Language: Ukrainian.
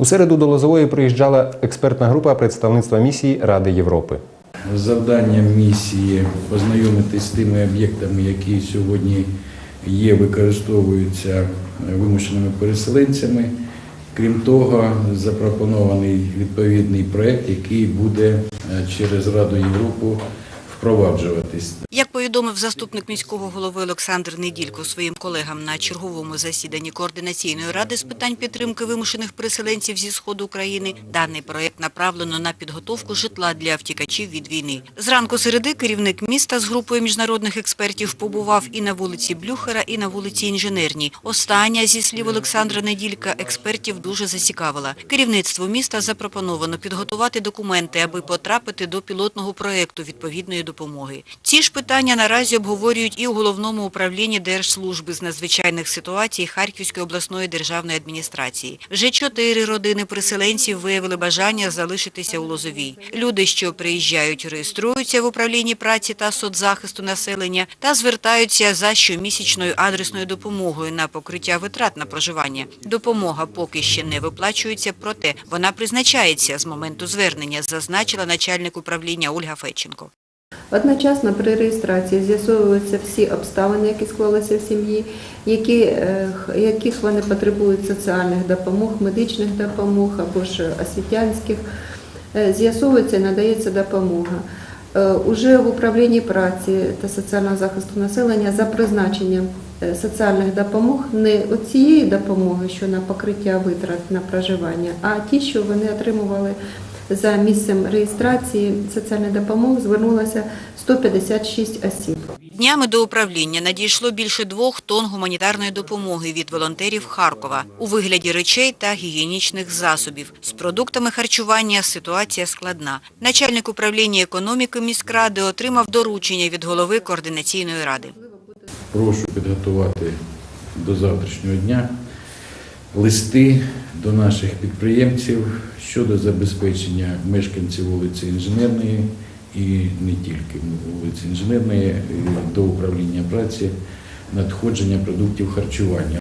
У середу до Лозової приїжджала експертна група представництва місії Ради Європи. Завданням місії познайомитись з тими об'єктами, які сьогодні є, використовуються вимушеними переселенцями. Крім того, запропонований відповідний проект, який буде е, через Раду Європи впроваджуватись. Як повідомив заступник міського голови Олександр Неділько своїм колегам на черговому засіданні координаційної ради з питань підтримки вимушених переселенців зі сходу України, даний проєкт направлено на підготовку житла для втікачів від війни. Зранку середи керівник міста з групою міжнародних експертів побував і на вулиці Блюхера, і на вулиці Інженерній. Остання, зі слів Олександра Неділька, експертів дуже зацікавила. Керівництву міста запропоновано підготувати документи, аби потрапити до пілотного проєкту відповідної допомоги. Ці ж питання наразі обговорюють і у головному управлінні Держслужби з надзвичайних ситуацій Харківської обласної державної адміністрації. Вже чотири родини переселенців виявили бажання залишитися у Лозовій. Люди, що приїжджають, реєструються в управлінні праці та соцзахисту населення та звертаються за щомісячною адресною допомогою на покриття витрат на проживання. Допомога поки ще не виплачується, проте вона призначається з моменту звернення, зазначила начальник управління Ольга Федченко. Одночасно при реєстрації з'ясовуються всі обставини, які склалися в сім'ї, які, е, яких вони потребують соціальних допомог, медичних допомог або ж освітянських. Е, З'ясовується і надається допомога. Е, Уже в управлінні праці та соціального захисту населення за призначенням соціальних допомог не цієї допомоги, що на покриття витрат на проживання, а ті, що вони отримували за місцем реєстрації соціальної допомоги, звернулося 156 осіб. Днями до управління надійшло більше двох тонн гуманітарної допомоги від волонтерів Харкова у вигляді речей та гігієнічних засобів. З продуктами харчування ситуація складна. Начальник управління економіки міськради отримав доручення від голови координаційної ради. Прошу підготувати до завтрашнього дня листи до наших підприємців щодо забезпечення мешканців вулиці Інженерної і не тільки вулиці Інженерної до управління праці надходження продуктів харчування.